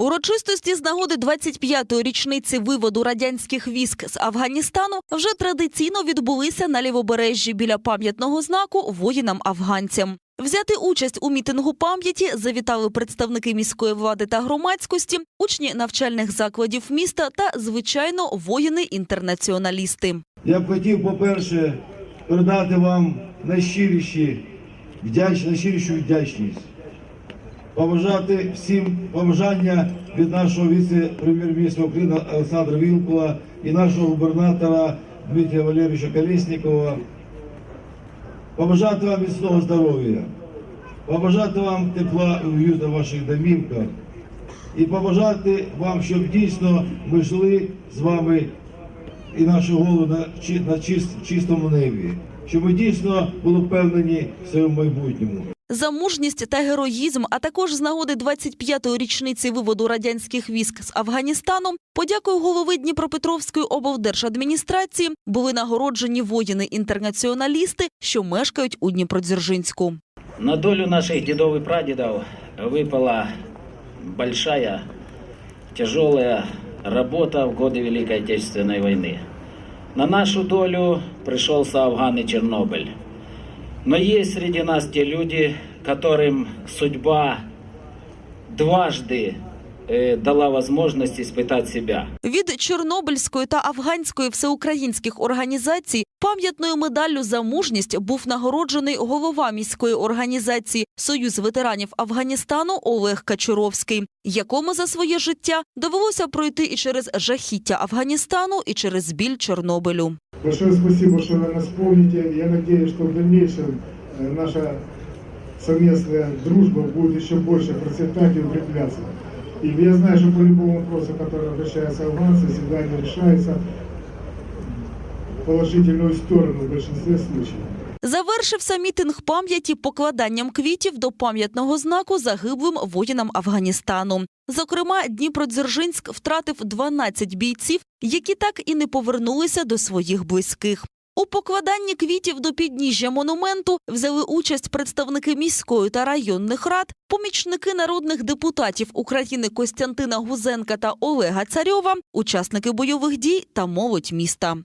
Урочистості з нагоди 25-ї річниці виводу радянських військ з Афганістану вже традиційно відбулися на лівобережжі біля пам'ятного знаку воїнам-афганцям. Взяти участь у мітингу пам'яті завітали представники міської влади та громадськості, учні навчальних закладів міста та, звичайно, воїни-інтернаціоналісти. Я б хотів, по-перше, передати вам найщиріші вдяч, найщирішу вдячність, побажати всім побажання від нашого віце-прем'єр-міністра України Олександра Вілкула і нашого губернатора Дмитрія Валерійовича Колєснікова, побажати вам міцного здоров'я, побажати вам тепла і уюту в ваших домівках і побажати вам, щоб дійсно ми жили з вами і наші голови на, на чист- чистому небі, щоб ми дійсно були впевнені в своєму майбутньому. За мужність та героїзм, а також з нагоди 25-ї річниці виводу радянських військ з Афганістану, подякою голови Дніпропетровської облдержадміністрації були нагороджені воїни-інтернаціоналісти, що мешкають у Дніпродзержинську. На долю наших дедов и прадедов выпала большая, тяжелая работа в годы Великой Отечественной войны. На нашу долю пришелся Афган и Чернобыль. Но есть среди нас те люди, которым судьба дважды э, дала возможность испытать себя. Від Чорнобильської та афганської всеукраїнських організацій пам'ятною медаллю за мужність був нагороджений голова міської організації Союз ветеранів Афганістану Олег Качуровський, якому за своє життя довелося пройти і через жахіття Афганістану, і через біль Чорнобилю. Большое спасибо, что вы нас помните. Я надеюсь, что в дальнейшем э, наша совместная дружба будет еще больше процветать и укрепляться. И я знаю, что по любому вопросу, который обращаются афганцы, всегда они решаются в положительную сторону в большинстве случаев. Завершився мітинг пам'яті покладанням квітів до пам'ятного знаку загиблим воїнам Афганістану. Зокрема, Дніпродзержинськ втратив 12 бійців, які так і не повернулися до своїх близьких. У покладанні квітів до підніжжя монументу взяли участь представники міської та районних рад, помічники народних депутатів України Костянтина Гузенка та Олега Царьова, учасники бойових дій та молодь міста.